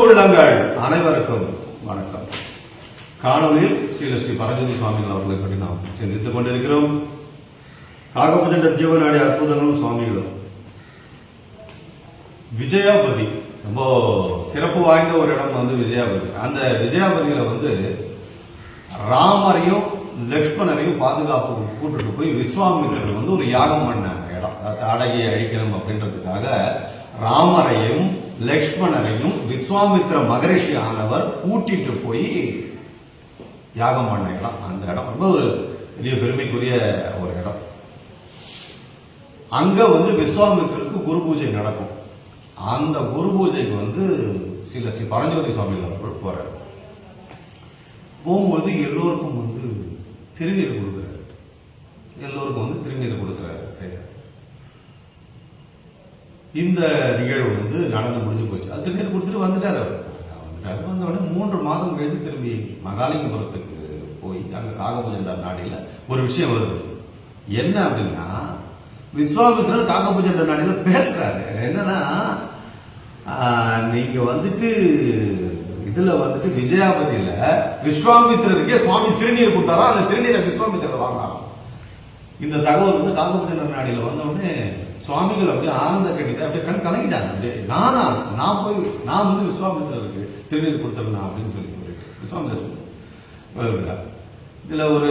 உள்ளங்கள் அனைவருக்கும் வணக்கம். காணொலியில் ஸ்ரீ ஸ்ரீ பரஞ்சோதி சுவாமிகள் அவர்களை பற்றி நாம் சிந்தித்துக் கொண்டிருக்கிறோம். காகபுஜண்ட ஜீவநாடி அற்புதங்களும் சுவாமிகளும். விஜயாபதி ரொம்ப சிறப்பு வாய்ந்த ஒரு இடம் வந்து விஜயாபதி. அந்த விஜயாபதியில வந்து ராமரையும் லக்ஷ்மணரையும் பாதுகாப்பு கூட்டுட்டு போய் விஸ்வாமித்திரர் வந்து ஒரு யாகம் பண்ண இடம். அடகியை அழிக்கணும் அப்படின்றதுக்காக ராமரையும் லக்ஷ்மணரையும் விஸ்வாமித்திர மகரிஷி ஆனவர் கூட்டிட்டு போய் யாகம் பண்ண இடம் அந்த இடம். ரொம்ப ஒரு பெரிய பெருமைக்குரிய ஒரு இடம். அங்க வந்து விஸ்வாமித்திரருக்கு குரு பூஜை நடக்கும். அந்த குரு பூஜைக்கு வந்து சில ஸ்ரீ பரஞ்சோதி சுவாமியில் அவர்கள் போறாரு. போகும்போது எல்லோருக்கும் வந்து திருநீர் கொடுக்குறாரு. எல்லோருக்கும் வந்து திருநீர் கொடுக்குறாரு சரி இந்த நிகழ்வு வந்து நடந்து முடிஞ்சு போச்சு. அது திருநீர் கொடுத்துட்டு வந்துட்டார் அவர். வந்துட்டாரு. வந்த உடனே மூன்று மாதம் கழித்து திரும்பி மகாலிங்கபுரத்துக்கு போய் அங்கே காகபூஜண்டார் நாடியில் ஒரு விஷயம் வருது. என்ன அப்படின்னா விஸ்வாமித்திரர் காகபூஜண்டார் நாடியில் பேசுகிறாரு என்னன்னா நீங்கள் வந்துட்டு இதில் வந்துட்டு விஜயாபதியில் விஸ்வாமித்திரருக்கே சுவாமி திருநீர் கொடுத்தாரா? அந்த திருநீரை விஸ்வாமித்திரர் வாங்கினாராம் இந்த தகவல் வந்து காங்கபுஜன நாடியில் வந்தவுடனே சுவாமிகள் அப்படியே ஆனந்த கட்டிட்டு அப்படியே கண் கலங்கிட்டாங்க. அப்படியே நானா நான் போய் நான் வந்து விஸ்வாமித்திரருக்கு திருநீர் கொடுத்துருந்தா அப்படின்னு சொல்லி சொல்லிட்டு விஸ்வாமித்திரருக்கு இதில் ஒரு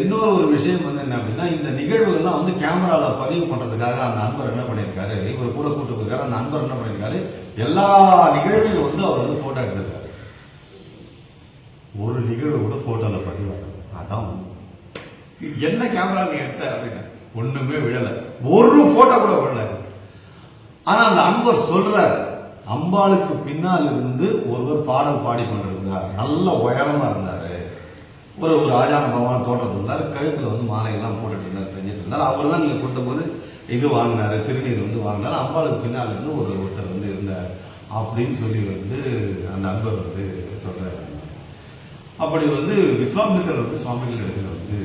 இன்னொரு ஒரு விஷயம் வந்து என்ன அப்படின்னா இந்த நிகழ்வுகள்லாம் வந்து கேமராவில் பதிவு பண்ணுறதுக்காக அந்த அன்பர் என்ன பண்ணியிருக்காரு இவர் கூட கூட்டு போயிருக்காரு அந்த அன்பர் என்ன பண்ணியிருக்காரு எல்லா நிகழ்வுகளும் வந்து அவர் வந்து ஃபோட்டோ எடுத்திருக்காரு. ஒரு நிகழ்வு கூட ஃபோட்டோவில் பதிவாகும் அதான் என்ன கேமரா நீ எடுத்த அப்படின்னு ஒண்ணுமே விழலை. ஒரு போட்டோ கூட விழல. ஆனா அந்த அன்பர் சொல்றார் அம்பாளுக்கு பின்னால் இருந்து ஒருவர் பாடல் பாடி கொண்டிருந்தார் நல்ல உயரமா இருந்தார். ஒரு ஒரு ராஜான பகவான் தோட்டத்தில் இருந்தார். கழுத்தில் வந்து மாலையெல்லாம் போட்டுட்டு இருந்தார் செஞ்சுட்டு இருந்தார். அவர் தான் நீங்கள் கொடுத்தபோது இது வாங்கினாரு திருநீர் வந்து வாங்கினார். அம்பாளுக்கு பின்னால் இருந்து ஒரு ஒருத்தர் வந்து இருந்தார். அப்படின்னு சொல்லி வந்து அந்த அன்பர் வந்து சொல்கிறார் அப்படி வந்து விஸ்வாமித்திரர் வந்து சுவாமிகள் இடத்துல வந்து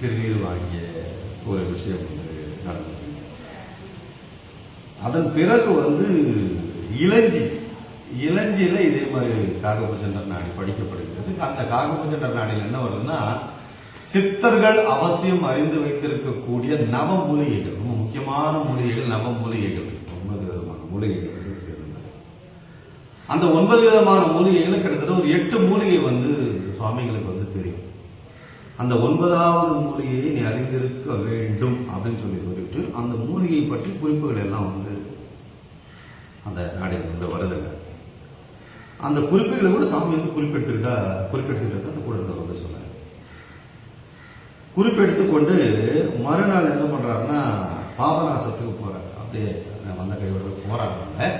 திருநீர் வாங்கிய ஒரு விஷயம் வந்து நடந்தது அதன் பிறகு வந்து இளஞ்சி இளஞ்சியில் இதே மாதிரி காகபுஜண்டர் நாடி படிக்கப்படுகிறது. அந்த காகபுஜண்டர் நாடியில் என்ன வருதுன்னா சித்தர்கள் அவசியம் அறிந்து வைத்திருக்கக்கூடிய நவ மூலிகைகள் ரொம்ப முக்கியமான மூலிகைகள் நவ மூலிகைகள் ஒன்பது விதமான மூலிகைகள் அந்த ஒன்பது விதமான மூலிகைகள் கிட்டத்தட்ட ஒரு எட்டு மூலிகை வந்து சுவாமிகளுக்கு வந்து தெரியும். அந்த ஒன்பதாவது மூலிகையை நீ அறிந்திருக்க வேண்டும் அப்படின்னு சொல்லி சொல்லிட்டு அந்த மூலிகை பற்றி குறிப்புகள் எல்லாம் வந்து அந்த நாடில் வந்து வருதுங்க. அந்த குறிப்புகளை கூட சாமி வந்து குறிப்பெடுத்துக்கிட்டா குறிப்பெடுத்துக்கிட்டா அந்த கூட இருந்தவர் வந்து சொன்னார். குறிப்பெடுத்து கொண்டு மறுநாள் என்ன பண்ணுறாருன்னா பாபநாசத்துக்கு போறாரு. அப்படியே வந்த கையோட போகிறாங்க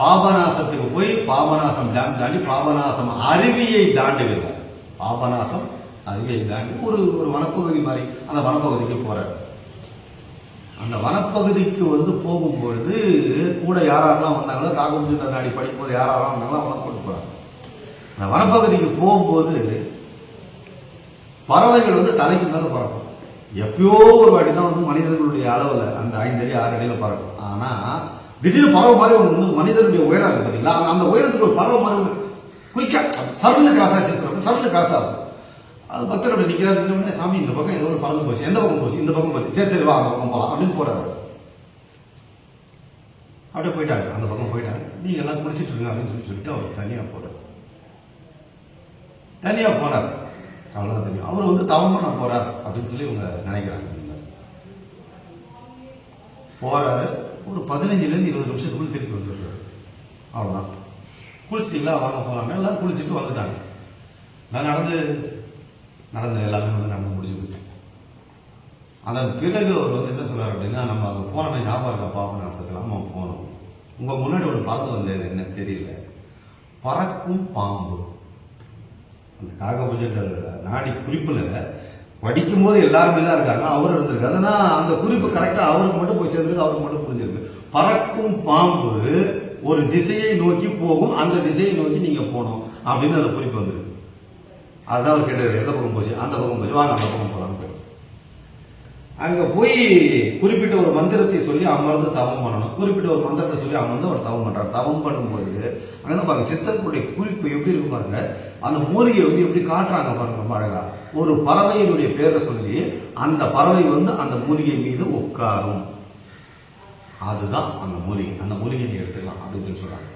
பாபநாசத்துக்கு போய் பாபநாசம் டேம் தாண்டி பாபநாசம் அருவியை தாண்டுகிறார். பாபநாசம் அதுவே தாண்டி ஒரு ஒரு வனப்பகுதி மாதிரி அந்த வனப்பகுதிக்கு போகிறார் அந்த வனப்பகுதிக்கு வந்து போகும்பொழுது கூட யாரெல்லாம் வந்தாங்களோ காகமுஜின்ற நாடி படிக்கும்போது யாரெல்லாம் வந்தாங்களோ அவங்கள கூட்டு போகிறாங்க அந்த வனப்பகுதிக்கு போகும்போது பறவைகள் வந்து தலைக்கு மேலே பறக்கும். எப்பயோ ஒரு வாட்டி தான் வந்து மனிதர்களுடைய அளவில் அந்த ஐந்து அடி ஆறு அடியில் பறக்கும். ஆனால் திடீர்னு பறவை மாதிரி ஒன்று வந்து மனிதனுடைய உயரம் இருக்கு பார்த்தீங்களா அந்த- அந்த உயரத்துக்கு ஒரு பறவை மாதிரி குயிக்காக சருன்னு கிராஸ் ஆச்சு சொல்றேன் சருன்னு கிராஸ் ஆகும். அது பக்தர் அப்படி நிற்கிறார் நின்ன சாமி இந்த பக்கம் ஏதோ ஒரு பறந்து போச்சு. எந்த பக்கம் போச்சு? இந்த பக்கம் போச்சு. சரி சரி வா அந்த பக்கம் போகலாம் அப்படின்னு போகிறாரு அப்படியே போயிட்டாங்க அந்த பக்கம் போயிட்டாங்க நீங்கள் எல்லாம் குளிச்சிட்டு இருங்க அப்படின்னு சொல்லி சொல்லிட்டு அவர் தனியாக போகிறார் தனியாக போகிறார் அவ்வளோதான் தெரியும். அவர் வந்து தவம் பண்ண போகிறார் அப்படின்னு சொல்லி இவங்க நினைக்கிறாங்க. போகிறாரு ஒரு பதினஞ்சுலேருந்து இருபது நிமிஷத்துக்குள்ள திருப்பி வந்துடுறாரு. அவ்வளோதான் குளிச்சிட்டிங்களா? வாங்க போகிறாங்க எல்லாம் குளிச்சுட்டு வந்துட்டாங்க. நான் நடந்து நடந்த எல்லாமே வந்து நடந்து முடிஞ்சு போச்சு. அதன் பிறகு அவர் வந்து என்ன சொல்கிறார் அப்படின்னா நம்ம அங்கே போனோமே ஞாபகம் இருக்கா பாப்பா நம்ம போனோம் உங்கள் முன்னாடி ஒன்று பறந்து வந்தது என்ன தெரியல. பறக்கும் பாம்பு. அந்த காகபூஜன்ற நாடி குறிப்பில் படிக்கும்போது எல்லாருமே தான் இருக்காங்க அவர் இருந்திருக்கு. அதனால் அந்த குறிப்பு கரெக்டாக அவருக்கு மட்டும் போய் சேர்ந்துருக்கு அவருக்கு மட்டும் புரிஞ்சிருக்கு. பறக்கும் பாம்பு ஒரு திசையை நோக்கி போகும் அந்த திசையை நோக்கி நீங்கள் போகணும் அப்படின்னு அந்த குறிப்பு வந்திருக்கு. அதுதான் அவர் கேட்டார் எந்த பக்கம் போச்சு? அந்த பக்கம் போச்சு. வாங்க அந்த பக்கம் போகலான்னு அங்கே போய் குறிப்பிட்ட ஒரு மந்திரத்தை சொல்லி அமர்ந்து தவம் பண்ணணும். குறிப்பிட்ட ஒரு மந்திரத்தை சொல்லி அமர்ந்து அவர் தவம் பண்ணுறார் தவம் பண்ணும்போது அங்கே பாருங்க சித்தர்களுடைய குறிப்பு எப்படி இருக்கு பாருங்க. அந்த மூலிகையை வந்து எப்படி காட்டுறாங்க பாருங்க ரொம்ப அழகா. ஒரு பறவையினுடைய பேரை சொல்லி அந்த பறவை வந்து அந்த மூலிகை மீது உட்காரும். அதுதான் அந்த மூலிகை. அந்த மூலிகை நீ எடுத்துக்கலாம் அப்படின்னு சொல்லி சொல்கிறாங்க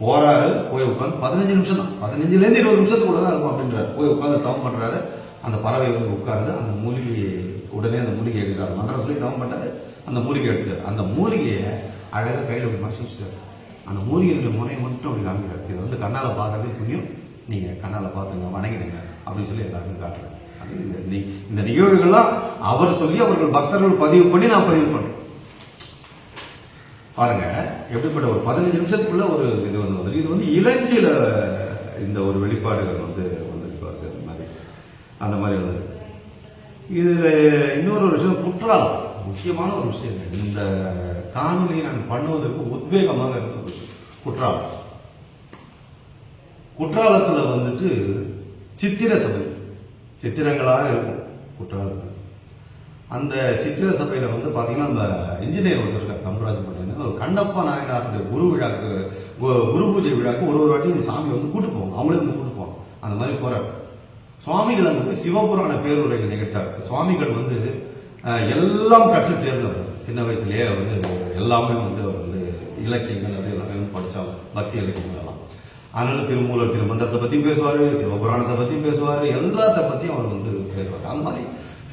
போறாரு போய் உட்காந்து பதினஞ்சு நிமிஷம் தான். பதினஞ்சுல இருந்து இருபது நிமிஷத்துக்குள்ள தான் இருக்கும் அப்படின்றாரு. போய் உட்காந்து தவம் பண்றாரு. அந்த பறவை வந்து உட்கார்ந்து அந்த மூலிகையை உடனே அந்த மூலிகை எடுக்கிறார். மந்திரம் தவம் பண்ணாரு அந்த மூலிகை எடுத்துட்டாரு அந்த மூலிகையை அழகாக கையில் அப்படி மறைச்சிட்டாரு வச்சுட்டாரு. அந்த மூலிகையுடைய முறையை மட்டும் அப்படி காமிக்கிறார். இது வந்து கண்ணால் பார்க்கறது புண்ணியம். நீங்கள் கண்ணால் பார்த்துங்க வணங்கிடுங்க அப்படின்னு சொல்லி எல்லாருக்கும் காட்டுறாரு அது இந்த- நிகழ்வுகள்லாம் அவர் சொல்லி அவர்கள் பக்தர்கள் பதிவு பண்ணி நான் பதிவு பண்றேன் பாருங்க எப்படிப்பட்ட ஒரு பதினஞ்சு நிமிஷத்துக்குள்ள ஒரு இது வந்து வந்திருக்கு. இது வந்து இலங்கையில் இந்த ஒரு வெளிப்பாடுகள் வந்து வந்திருக்கு அந்த மாதிரி. அந்த மாதிரி வந்து இதில் இன்னொரு ஒரு விஷயம் குற்றாலம். முக்கியமான ஒரு விஷயம். இந்த காணொலியை நான் பண்ணுவதற்கு உத்வேகமாக இருக்கும் விஷயம். குற்றாலம். குற்றாலத்தில் வந்துட்டு சித்திர சபை. சித்திரங்களாக இருக்கும் குற்றாலத்தில். அந்த சித்திர சபையில் வந்து பார்த்தீங்கன்னா அந்த இன்ஜினியர் ஒருத்தர் தம்பராஜ் பட்டேன்னு ஒரு கண்ணப்ப நாயனாருடைய குரு விழாக்கு கு- குரு பூஜை விழாக்கு ஒரு ஒரு வாட்டியும் சாமி வந்து கூட்டு போவோம் அவங்களே வந்து கூட்டு போவோம் அந்த மாதிரி போறாரு. சுவாமிகள் வந்து சிவபுராண பேருரைகள் நிகழ்த்தார். சுவாமிகள் வந்து எல்லாம் கற்று தேர்ந்தவர். சின்ன வயசுலேயே வந்து எல்லாமே வந்து அவர் வந்து இலக்கியங்கள் அது எல்லாமே வந்து படித்தார் பக்தி இலக்கியங்கள் எல்லாம். அதனால திருமூலர் திருமந்திரத்தை பற்றி பேசுவார் சிவபுராணத்தை பற்றி பேசுவார் எல்லாத்த பற்றியும் அவர் வந்து பேசுவார். அந்த மாதிரி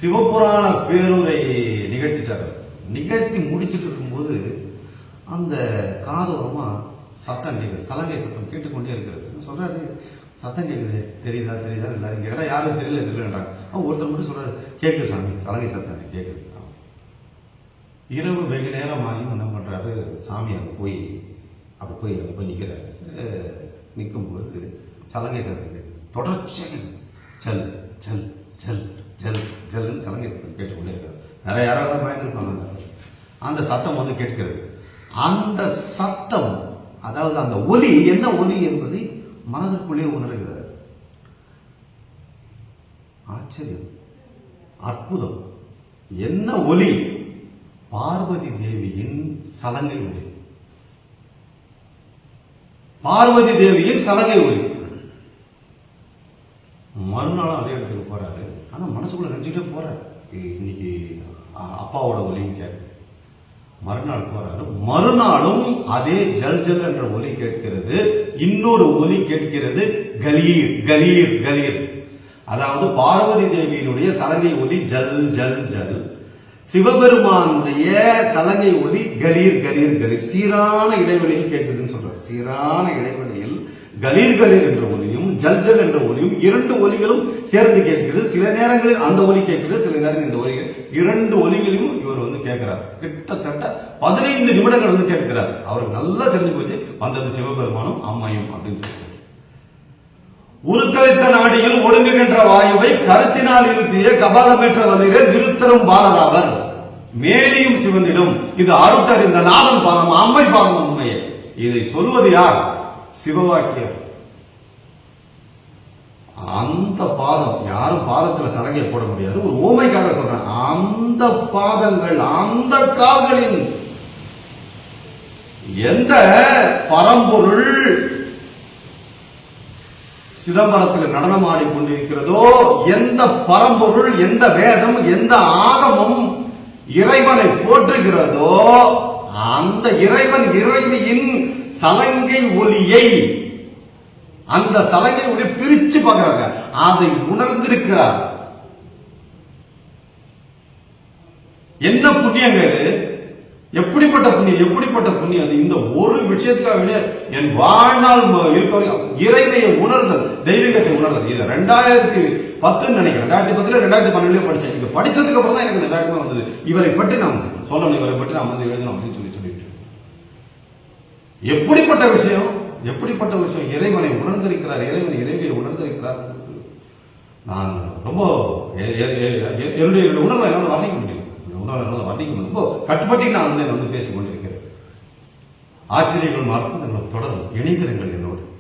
சிவபுராண பேருரை நிகழ்த்திட்டார். நிகழ்த்தி முடிச்சிட்டு இருக்கும்போது அந்த காதோரமாக சத்தம் கேட்குது சலங்கை சத்தம் கேட்டுக்கொண்டே இருக்கிறது. சொல்கிறாரு சத்தம் கேட்குது தெரியுதா? தெரியுதா? எல்லாரும் கேட்குறா யாரும் தெரியல தெரியலன்றாங்க. அவன் ஒருத்தர் மட்டும் சொல்கிறார் கேட்குது சாமி சலங்கை சத்தம் கேட்குது இரவு வெகு நேரம் ஆகியும் என்ன பண்ணுறாரு சாமி அங்கே போய் அப்படி போய் அங்கே போய் நிற்கிறாரு நிற்கும்போது சலங்கை சத்தம் கேட்குது தொடர்ச்சியாக ஜல் ஜல் ஜல் ஜல் ஜல்னு சலங்கை சத்தம் கேட்டுக்கொண்டே இருக்கிறார். வேற யாராவது பயந்துருப்பாங்க. அந்த சத்தம் வந்து கேட்கிறது. அந்த சத்தம் அதாவது அந்த ஒலி என்ன ஒலி என்பதை மனதிற்குள்ளே உணர்கிறார். ஆச்சரியம். அற்புதம். என்ன ஒலி? பார்வதி தேவியின் சலங்கை ஒலி. பார்வதி தேவியின் சலங்கை ஒலி. மறுநாளும் அதே இடத்துக்கு போறாரு. ஆனா மனசுக்குள்ள நினைச்சுக்கிட்டே போறாரு. இன்னைக்கு அப்பாவோட ஒலியும் கேட்க மறுநாள் போறாரு. மறுநாளும் அதே ஜல் ஜல் என்ற ஒலி கேட்கிறது. இன்னொரு ஒலி கேட்கிறது. கலீர் கலீர் கலீர். அதாவது பார்வதி தேவியினுடைய சலங்கை ஒலி ஜல் ஜல் ஜல். சிவபெருமானுடைய சலங்கை ஒலி கலீர் கலீர் கலீர். சீரான இடைவெளியில் கேட்குதுன்னு சொல்றாரு. சீரான இடைவெளியில் கலீர் கலீர் என்ற ஒலியும் ஜல் ஜல் என்ற ஒலியும் இரண்டு ஒலிகளும் சேர்ந்து கேட்கிறது சில நேரங்களில் அந்த ஒலி கேட்கிறது சில நேரங்களில் இந்த ஒலிகள் இரண்டு ஒலிகளையும் இவர் வந்து கேட்கிறார். கிட்டத்தட்ட பதினைந்து நிமிடங்கள் வந்து கேட்கிறார். அவருக்கு நல்லா தெரிஞ்சு போச்சு. வந்தது சிவபெருமானும் அம்மையும் அப்படின்னு சொல்லி உருத்தரித்த நாடியில் ஒடுங்குகின்ற வாயுவை கருத்தினால் இருத்திய கபாலமேற்ற வலிரே விருத்தரும் பாலராவர். மேலியும் சிவனிடம் இது அருட்டர் இந்த நாதன் பாதம் அம்மை பாதம் உண்மையே. இதை சொல்வது யார்? சிவவாக்கியர். அந்த பாதம் யாரும் பாதத்துல சலங்கை போட முடியாது. ஒரு ஓமைக்காக சொல்றேன். அந்த பாதங்கள் அந்த கால்களின் எந்த பரம்பொருள் சிதம்பரத்தில் நடனமாடி கொண்டிருக்கிறதோ எந்த பரம்பொருள் எந்த வேதம் எந்த ஆகமம் இறைவனை போற்றுகிறதோ அந்த இறைவன் இறைவியின் சலங்கை ஒலியை அந்த சலங்கை பிரிச்சு பார்க்கிறாங்க. அதை உணர்ந்திருக்கிறார். என்ன புண்ணியங்க இது? எப்படிப்பட்ட புண்ணியம்? எப்படிப்பட்ட புண்ணியம் அது? இந்த ஒரு விஷயத்துக்காக என் வாழ்நாள் இருக்க. இறைமையை உணர்தல் தெய்வீகத்தை உணர்தல் இது ரெண்டாயிரத்தி பத்துன்னு நினைக்கிறேன். ரெண்டாயிரத்தி பத்துல ரெண்டாயிரத்தி பன்னெண்டுலயே படிச்சேன். இது படிச்சதுக்கு அப்புறம் தான் எனக்கு இந்த வேகமே வந்தது. இவரை பற்றி நாம் சொல்லணும். இவரை பற்றி நாம் வந்து எழுதணும் அப்படின்னு சொல்லி சொல்லிட்டு. எப்படிப்பட்ட விஷயம்? எப்படிப்பட்ட விஷயம்? இறைவனை உணர்ந்திருக்கிறார். இறைவன் இறைவியை உணர்ந்திருக்கிறார். நான் ரொம்ப என்னுடைய உணர்வை என்னால் வர்ணிக்க முடியும் உணர்வை என்னால் வர்ணிக்க முடியும் ரொம்ப கட்டுப்பட்டு நான் வந்து வந்து பேசிக் கொண்டிருக்கிறேன். ஆச்சரியங்களும் அற்புதங்களும் தொடரும். இணைந்திருங்கள்